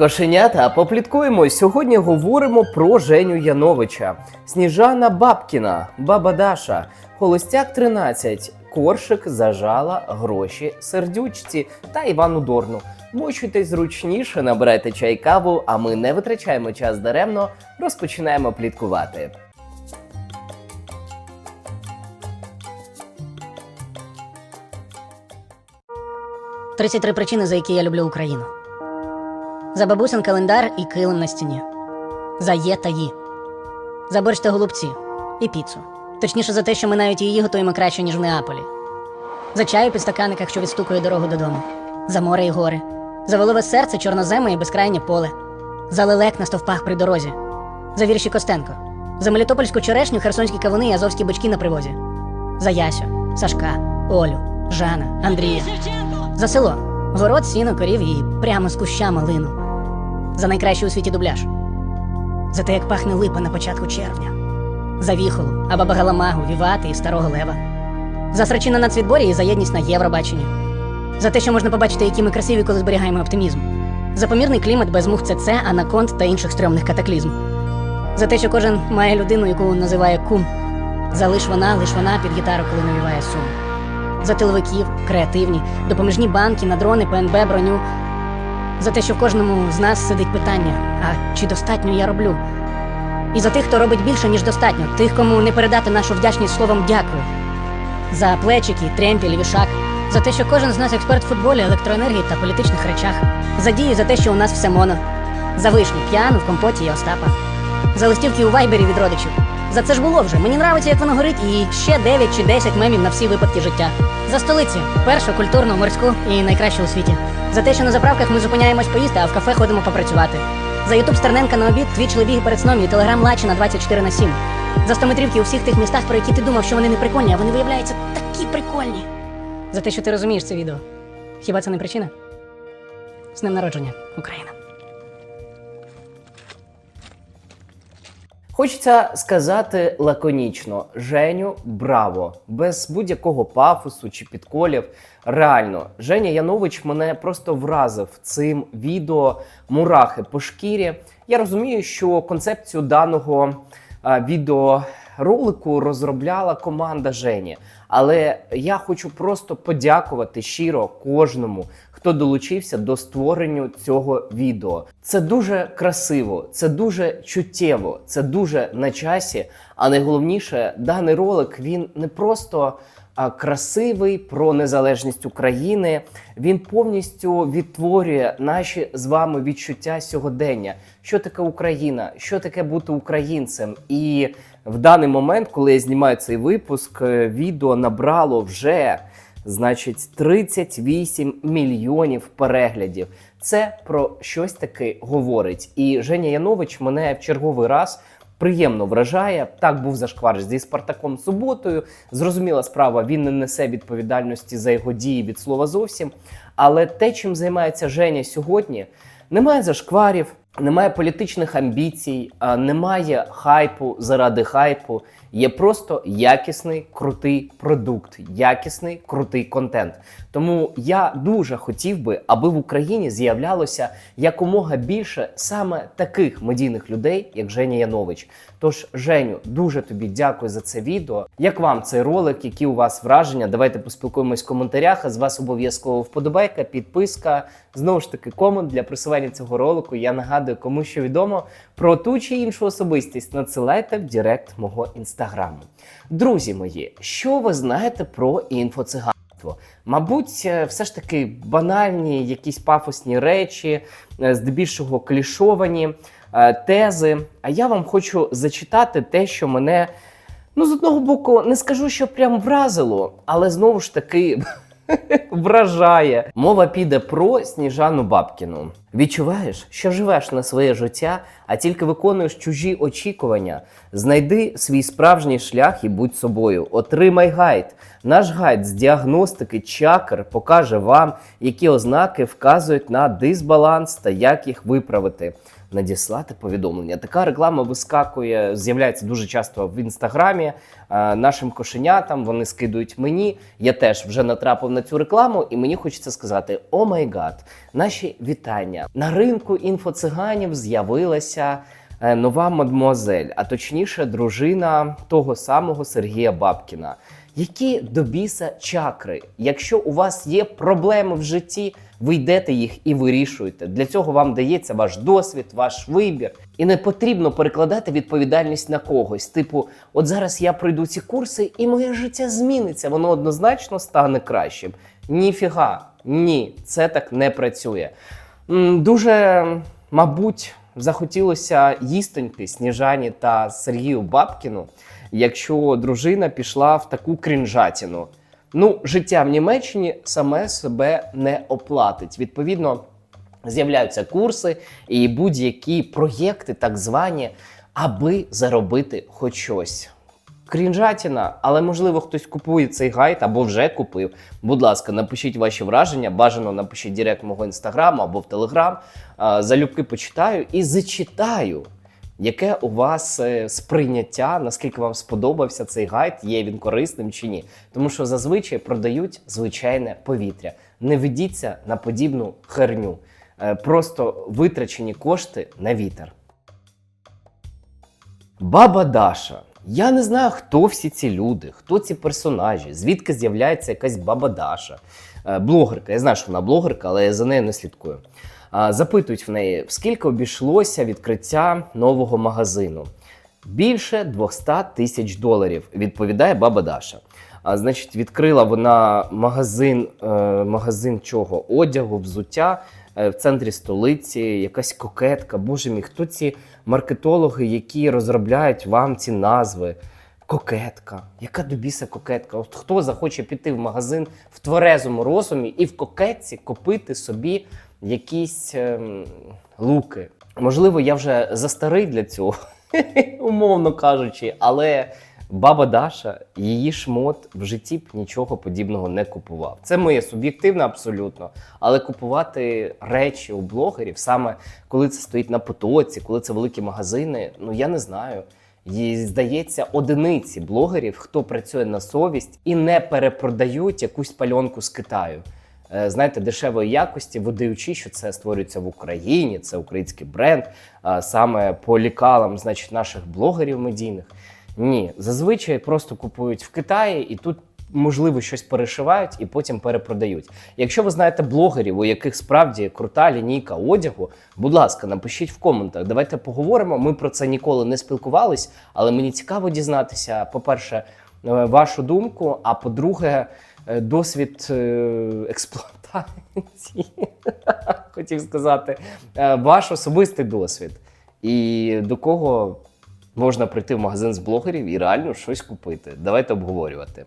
Кошенята, попліткуємо. Сьогодні говоримо про Женю Яновича, Сніжана Бабкіна, Баба Даша, Холостяк 13, Коршик зажала гроші сердючці та Івану Дорну. Мочуйтесь зручніше, набирайте чай каву, а ми не витрачаємо час даремно, розпочинаємо пліткувати. – 33 причини, за які я люблю Україну. За бабусин календар і килим на стіні. За є та ї. За борщ та голубці і піцу. Точніше, за те, що ми навіть її готуємо краще, ніж в Неаполі. За чаю у підстаканниках, що відстукує дорогу додому. За море і гори. За волове серце, чорноземи і безкрайнє поле. За лелек на стовпах при дорозі. За вірші Костенко. За мелітопольську черешню, херсонські кавуни і азовські бички на привозі. За Ясю, Сашка, Олю, Жана, Андрія. За село. Город, сіно, корів і прямо з куща малину. За найкращий у світі дубляж. За те, як пахне липа на початку червня. За віхолу, Абабагаламагу, Вівати і старого лева. За срачі на нацвідборі і за єдність на Євробаченні. За те, що можна побачити, які ми красиві, коли зберігаємо оптимізм. За помірний клімат без мух ЦЦ, анаконд та інших стрьомних катаклізм. За те, що кожен має людину, яку називає кум. За лиш вона, лиш вона під гітару, коли навіває сум за тиловиків, креативні, допоміжні банки, на дрони, ПНБ, броню. За те, що в кожному з нас сидить питання: а чи достатньо я роблю? І за тих, хто робить більше, ніж достатньо, тих, кому не передати нашу вдячність словом дякую. За плечики, тремпіль, вішак, за те, що кожен з нас експерт в футболі, електроенергії та політичних речах, за дії, за те, що у нас все моно, за вишню, п'яну в компоті і Остапа, за листівки у вайбері від родичів. За це ж було вже. Мені нравиться, як воно горить, і ще 9 чи 10 мемів на всі випадки життя. За столиці, першу, культурну, морську і найкращу у світі. За те, що на заправках ми зупиняємось поїсти, а в кафе ходимо попрацювати. За Ютуб Стерненка на обід, твіч лебіги перед сном і телеграм Лачина 24 на 7. За 100 метрівки у всіх тих містах, про які ти думав, що вони не прикольні, а вони виявляються такі прикольні. За те, що ти розумієш це відео. Хіба це не причина? З днем народження, Україна. Хочеться сказати лаконічно: Женю, браво! Без будь-якого пафосу чи підколів. Реально, Женя Янович мене просто вразив цим відео мурахи по шкірі. Я розумію, що концепцію даного а, відеоролику розробляла команда Жені. Але я хочу просто подякувати щиро кожному, хто долучився до створення цього відео. Це дуже красиво, це дуже чуттєво, це дуже на часі. А найголовніше, даний ролик він не просто красивий про незалежність України. Він повністю відтворює наші з вами відчуття сьогодення. Що таке Україна, що таке бути українцем, і в даний момент, коли я знімаю цей випуск, е, відео набрало вже значить 38 мільйонів переглядів. Це про щось таке говорить. І Женя Янович мене в черговий раз. Приємно вражає. Так був зашквар зі Спартаком суботою. Зрозуміла справа, він не несе відповідальності за його дії від слова зовсім. Але те, чим займається Женя сьогодні, немає зашкварів, немає політичних амбіцій, немає хайпу заради хайпу. Є просто якісний крутий продукт, якісний крутий контент. Тому я дуже хотів би, аби в Україні з'являлося якомога більше саме таких медійних людей, як Женя Янович. Тож, Женю, дуже тобі дякую за це відео. Як вам цей ролик? Які у вас враження? Давайте поспілкуємось в коментарях. А з вас обов'язково вподобайка, підписка. Знову ж таки, комент для просування цього ролику. Я нагадую, кому що відомо про ту чи іншу особистість. Надсилайте в Директ мого інстаграму. Друзі мої, що ви знаєте про інфоциганство? Мабуть, е, все ж таки банальні якісь пафосні речі, е, здебільшого клішовані е, тези. А я вам хочу зачитати те, що мене, ну, з одного боку, не скажу, що прям вразило, але знову ж таки. Вражає. Мова піде про Сніжану Бабкіну. Відчуваєш, що живеш на своє життя, а тільки виконуєш чужі очікування. Знайди свій справжній шлях і будь собою. Отримай гайд. Наш гайд з діагностики чакр покаже вам, які ознаки вказують на дисбаланс та як їх виправити. Надіслати повідомлення. Така реклама вискакує, з'являється дуже часто в інстаграмі. е, Нашим кошенятам вони скидують мені. Я теж вже натрапив на цю рекламу, і мені хочеться сказати: о май гад, наші вітання. Продовження. На ринку інфоциганів з'явилася е, нова мадмуазель, а точніше, дружина того самого Сергія Бабкіна. Які до біса чакри? Якщо у вас є проблеми в житті, ви йдете їх і вирішуєте. Для цього вам дається ваш досвід, ваш вибір. І не потрібно перекладати відповідальність на когось. Типу, от зараз я пройду ці курси, і моє життя зміниться, воно однозначно стане кращим. Ніфіга, ні, це так не працює. Дуже, мабуть, захотілося їстоньки Сніжані та Сергію Бабкіну, якщо дружина пішла в таку крінжатіну. Ну, життя в Німеччині саме себе не оплатить. Відповідно, з'являються курси і будь-які проєкти, так звані, аби заробити хоч щось. Крінжатіна, але можливо хтось купує цей гайд або вже купив. Будь ласка, напишіть ваші враження. Бажано напишіть директ мого інстаграму або в телеграм. Залюбки почитаю і зачитаю, яке у вас е, сприйняття, наскільки вам сподобався цей гайд, є він корисним чи ні. Тому що зазвичай продають звичайне повітря. Не ведіться на подібну херню. Е, Просто витрачені кошти на вітер. Баба Даша. Я не знаю, хто всі ці люди, хто ці персонажі, звідки з'являється якась баба Даша. Е, Блогерка. Я знаю, що вона блогерка, але я за нею не слідкую. Запитують в неї, скільки обійшлося відкриття нового магазину. Більше 200 тисяч доларів, відповідає баба Даша. А, значить, відкрила вона магазин, е, магазин чого? Одягу, взуття е, в центрі столиці, якась кокетка. Боже мій, хто ці маркетологи, які розробляють вам ці назви? Кокетка. Яка добіса кокетка? От хто захоче піти в магазин в тверезому розумі і в кокетці купити собі якісь ем, луки? Можливо, я вже застарий для цього, умовно кажучи, але баба Даша, її шмот в житті б нічого подібного не купував. Це моє суб'єктивне абсолютно. Але купувати речі у блогерів, саме коли це стоїть на потоці, коли це великі магазини, ну я не знаю. І здається, одиниці блогерів, хто працює на совість і не перепродають якусь пальонку з Китаю. Е, Знаєте, дешевої якості, видаючи, що це створюється в Україні, це український бренд, саме по лікалам, значить, наших блогерів медійних. Ні, зазвичай просто купують в Китаї і тут. Можливо, щось перешивають і потім перепродають. Якщо ви знаєте блогерів, у яких справді крута лінійка одягу, будь ласка, напишіть в коментах. Давайте поговоримо. Ми про це ніколи не спілкувались, але мені цікаво дізнатися, по-перше, е, вашу думку, а по-друге, е, досвід е, експлуатації. Хотів сказати, ваш особистий досвід. І до кого можна прийти в магазин з блогерів і реально щось купити. Давайте обговорювати.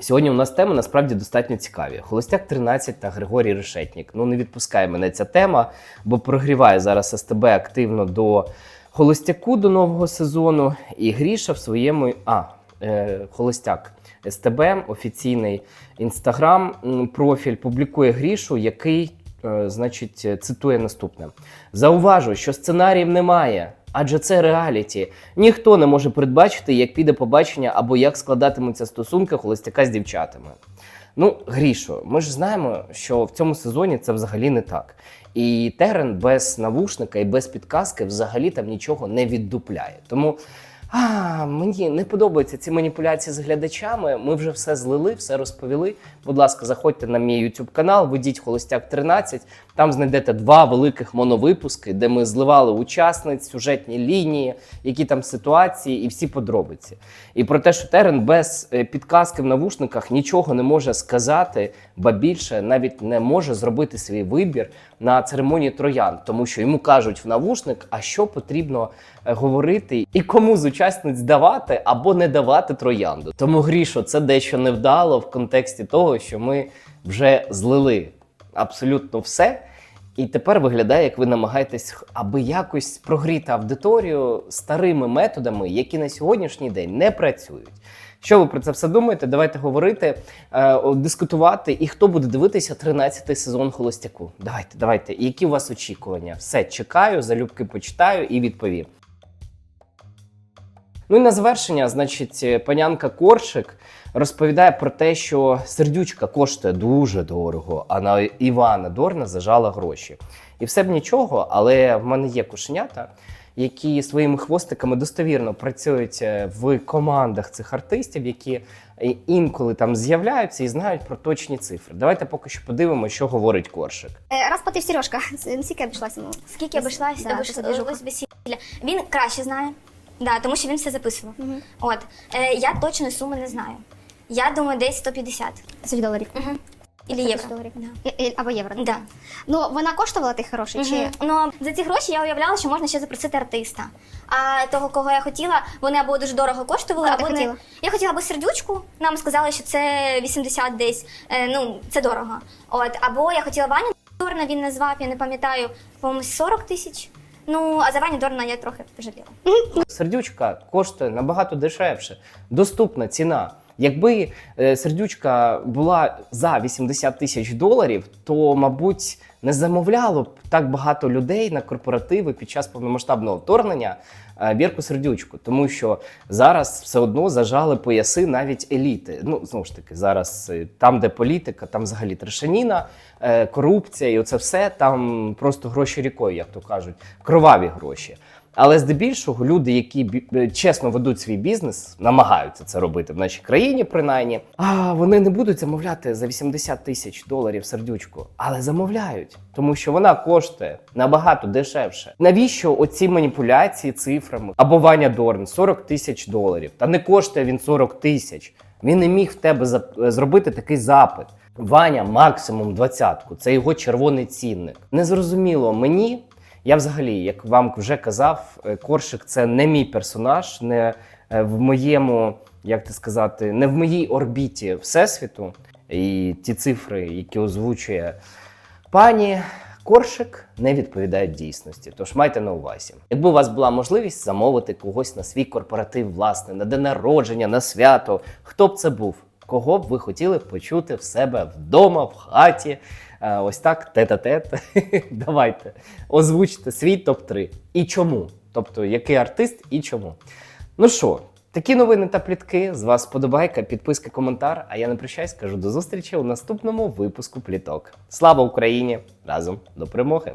Сьогодні у нас теми насправді достатньо цікаві. Холостяк 13 та Григорій Решетнік. Ну не відпускає мене ця тема, бо прогріває зараз СТБ активно до холостяку до нового сезону. І Гріша в своєму. А, е, холостяк СТБ, офіційний інстаграм профіль публікує Грішу, який, е, значить, цитує наступне: Зауважу, що сценаріїв немає. Адже це реаліті. Ніхто не може передбачити, як піде побачення або як складатимуться стосунки холостяка з дівчатами. Ну, Грішо, ми ж знаємо, що в цьому сезоні це взагалі не так. І Терен без навушника і без підказки взагалі там нічого не віддупляє. Тому а, мені не подобаються ці маніпуляції з глядачами. Ми вже все злили, все розповіли. Будь ласка, заходьте на мій YouTube канал, ведіть Холостяк 13. Там знайдете два великих моновипуски, де ми зливали учасниць, сюжетні лінії, які там ситуації і всі подробиці. І про те, що Терен без е, підказки в навушниках нічого не може сказати, ба більше навіть не може зробити свій вибір на церемонії троян, тому що йому кажуть в навушник, а що потрібно е, говорити і кому з учасниць давати або не давати троянду. Тому грішо, це дещо невдало в контексті того, що ми вже злили абсолютно все. І тепер виглядає, як ви намагаєтесь аби якось прогріти аудиторію старими методами, які на сьогоднішній день не працюють. Що ви про це все думаєте? Давайте говорити, е, дискутувати. І хто буде дивитися 13-й сезон холостяку? Давайте, давайте. Які у вас очікування? Все чекаю, залюбки почитаю і відповім. Ну і на завершення, значить, е, панянка Коршик розповідає про те, що сердючка коштує дуже дорого, а на Івана Дорна зажала гроші. І все б нічого, але в мене є кошенята, які своїми хвостиками достовірно працюють е, в командах цих артистів, які е, інколи там з'являються і знають про точні цифри. Давайте поки що подивимося, що говорить Коршик. Е, Розплатив Сережка. Скільки обійшлася? Скільки обійшлася. Він краще знає, да, тому що він все записував. Мгм. От е, я точної суми не знаю. Я думаю, десь 150 Тисяч доларів. угу. Ілі 150 євро. доларів. Да. І- і- Або євро. Да. Ну, вона коштувала тих грошей? Чи... Мгм. Ну за ці гроші я уявляла, що можна ще запросити артиста. А того, кого я хотіла, вони або дуже дорого коштували, Кого ти або не хотіла? я хотіла або сердючку. Нам сказали, що це 80 десь. Е, ну це дорого. От або я хотіла Ваню Дорна, він назвав, я не пам'ятаю, по-моєму, 40 тисяч. Ну а за Ваню Дорна я трохи пожаліла. Сердючка коштує набагато дешевше, доступна ціна. Якби е, сердючка була за 80 тисяч доларів, то, мабуть, не замовляло б так багато людей на корпоративи під час повномасштабного вторгнення е, Вірку Сердючку, тому що зараз все одно зажали пояси навіть еліти. Ну знову ж таки, зараз е, там, де політика, там взагалі трешаніна, е, корупція, і оце все там просто гроші рікою, як то кажуть, кроваві гроші. Але здебільшого люди, які е, чесно ведуть свій бізнес, намагаються це робити в нашій країні, принаймні. А вони не будуть замовляти за 80 тисяч доларів сердючку, але замовляють, тому що вона коштує набагато дешевше. Навіщо оці маніпуляції цифрами? Або Ваня Дорн 40 тисяч доларів. Та не коштує він 40 тисяч. Він не міг в тебе е, зробити такий запит. Ваня максимум двадцятку. Це його червоний цінник. Незрозуміло мені. Я взагалі, як вам вже казав, е, Коршик це не мій персонаж, не е, в моєму, як ти сказати, не в моїй орбіті всесвіту. І ті цифри, які озвучує пані Коршик, не відповідають дійсності. Тож майте на увазі. Якби у вас була можливість замовити когось на свій корпоратив, власне, на день народження, на свято, хто б це був? Кого б ви хотіли почути в себе вдома, в хаті? Е, Ось так, тет-а-тет. Давайте озвучте свій топ-3. І чому? Тобто, який артист і чому. Ну що, такі новини та плітки. З вас подобайка, підписка, коментар. А я не прощаюсь, кажу до зустрічі у наступному випуску пліток. Слава Україні! Разом до перемоги!